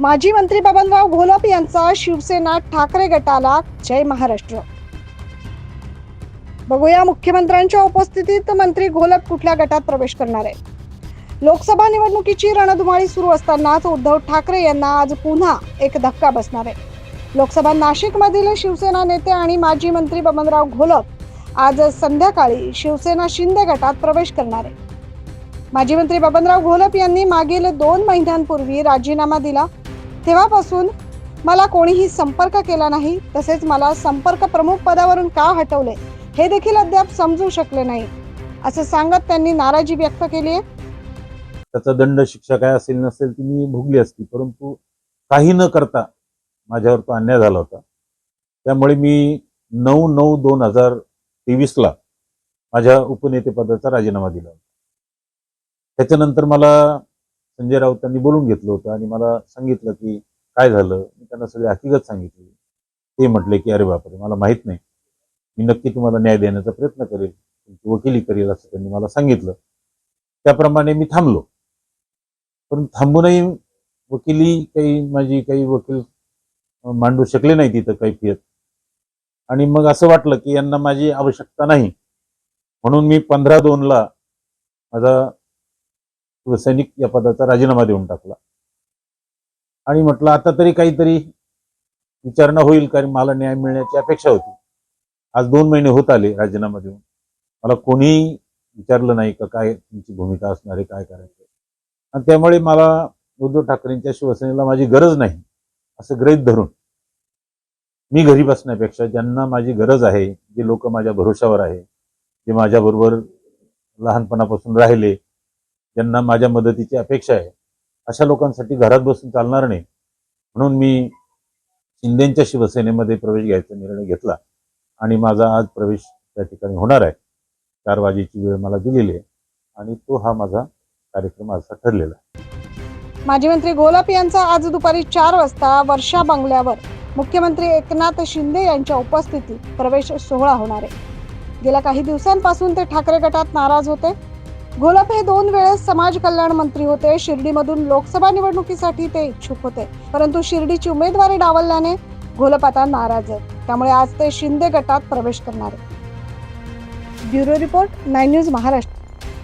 माजी मंत्री बबनराव घोलप यांचा शिवसेना ठाकरे गटाला जय महाराष्ट्र. बघूया मुख्यमंत्र्यांच्या उपस्थितीत मंत्री घोलप कुठल्या गटात प्रवेश करणार आहे लोकसभा निवडणुकीची रणधुमाळी सुरू असतानाच उद्धव ठाकरे यांना आज पुन्हा एक धक्का बसणार आहे. लोकसभा नाशिकमधील शिवसेना नेते आणि माजी मंत्री बबनराव घोलप आज संध्याकाळी शिवसेना शिंदे गटात प्रवेश करणार आहे माजी मंत्री बबनराव घोलप यांनी मागील दोन महिन्यांपूर्वी राजीनामा दिला. तेव्हापासून मला कोणीही संपर्क केला नाही तसेच मला संपर्क प्रमुख पदावरून का हटवले हे देखील अद्याप समजू शकले नाही. असं सांगत त्यांनी नाराजी व्यक्त केली आहे. त्याचा दंड शिक्षा काय असेल नसेल ती मी भोगली असती परंतु काही न करता माझ्यावर तो अन्याय झाला होता. त्यामुळे मी नऊ नऊ दोन हजार तेवीसला माझ्या उपनेतेपदाचा राजीनामा दिला होता. त्याच्यानंतर मला संजय राऊतांनी बोलून घेतलं होतं आणि मला सांगितलं की काय झालं? मी त्यांना सगळी हकीकत सांगितली. ते म्हटले की अरे बापरे मला माहीत नाही. मी नक्की तुम्हाला न्याय देण्याचा प्रयत्न करेल. तुमची वकिली करेल असं त्यांनी मला सांगितलं. त्याप्रमाणे मी थांबलो. पण थांबूनही वकिली काही माझी काही वकील मांडू शकले नाही तिथं कैफियत आणि मग असं वाटलं की यांना माझी आवश्यकता नाही. म्हणून मी पंधरा दोनला माझा सैनिक या पदाचा राजीनामा देऊन टाकला. आणि म्हटलं आता तरी काहीतरी विचारणा होईल कारण मला न्याय मिळण्याची अपेक्षा होती. आज दोन महिने होत आले राजीनामा देऊन. मला कोणीही विचारलं नाही का काय तुमची भूमिका असणार आहे काय करायचं आणि त्यामुळे मला उद्धव ठाकरेंच्या शिवसेनेला माझी गरज नाही असं गृहीत धरून मी घरी बसण्यापेक्षा ज्यांना माझी गरज आहे जे लोक माझ्या भरोशावर आहे जे माझ्याबरोबर लहानपणापासून राहिले ज्यांना माझ्या मदतीची अपेक्षा आहे. अशा लोकांसाठी घरात बसून चालणार नाही. म्हणून मी शिंदेच्या शिवसेनेमध्ये प्रवेश घ्यायचा निर्णय घेतला आणि माझा आज प्रवेश त्या ठिकाणी होणार आहे. चार वाजेची वेळ मला दिलेली आहे आणि तो हा माझा कार्यक्रम असा ठरलेला आहे. माजी मंत्री गोलाप यांचा आज दुपारी चार वाजता वर्षा बंगल्यावर मुख्यमंत्री एकनाथ शिंदे यांच्या उपस्थितीत प्रवेश सोहळा होणार आहे. गेल्या काही दिवसांपासून ते ठाकरे गटात नाराज होते. घोलप हे दोन वेळेस समाज कल्याण मंत्री होते. शिर्डीमधून लोकसभा निवडणुकीसाठी ते इच्छुक होते. परंतु शिर्डीची उमेदवारी डावलल्याने घोलप आता नाराज आहे त्यामुळे आज ते शिंदे गटात प्रवेश करणार bureau report nine news Maharashtra.